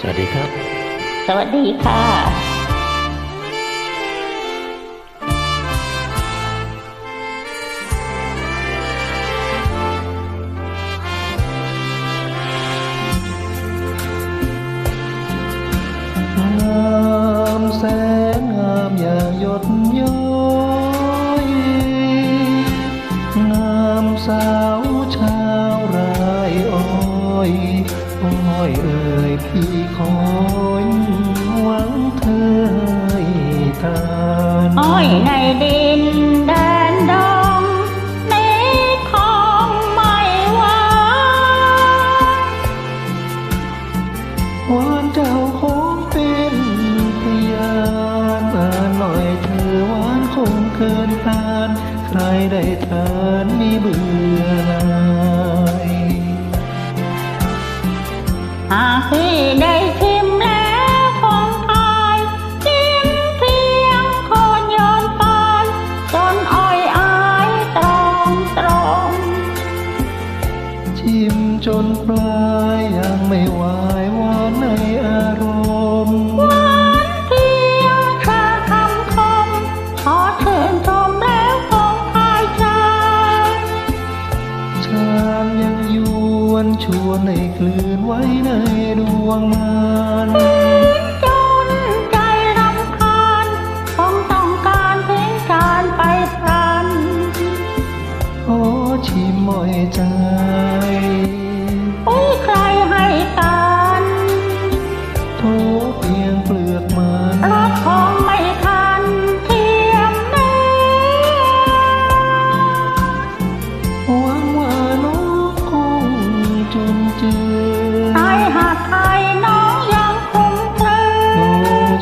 สวัสดีครับ สวัสดีค่ะงามแสนงามอย่างหยดย้อยงามสาวชาวไรอ้อย อ้อยเอ่ยพี่คอยหวังเธอให้ทานอ้อยในดินแดนดงนี้คงไม่หวานหวานเจ้าของเป็นพยานมาหน่อยเธอหวานคงเกินทาน ใครได้ทานมีเบื่อ นปลายยังไม่ไหวายหวานในอารมณ์หวานเพียงแค่คำคมขอเชิญชมแล้วคงพายใจชามยังยวนชวนให้คลื่นไว้ในดวงมันจนใจรำ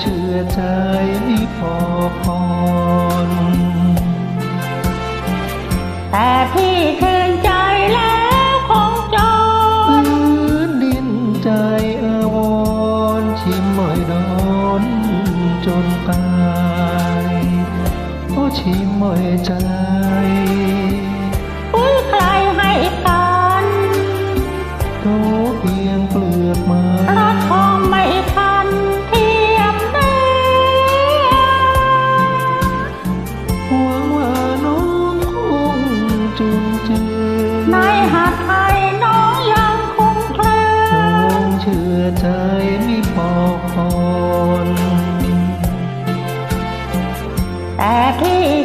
เชื่อใจพอพรแต่พี่ชื่นใจแล้วคงจพื้นนดินใจอาวรณ์ชิมหม่อยดอนจนตายโอ้ชิมหม่อยใจ จนเจือในหาดไทยน้องยังคุ้มเครืน้อองเชื่อใจมีพอพรแต่พี่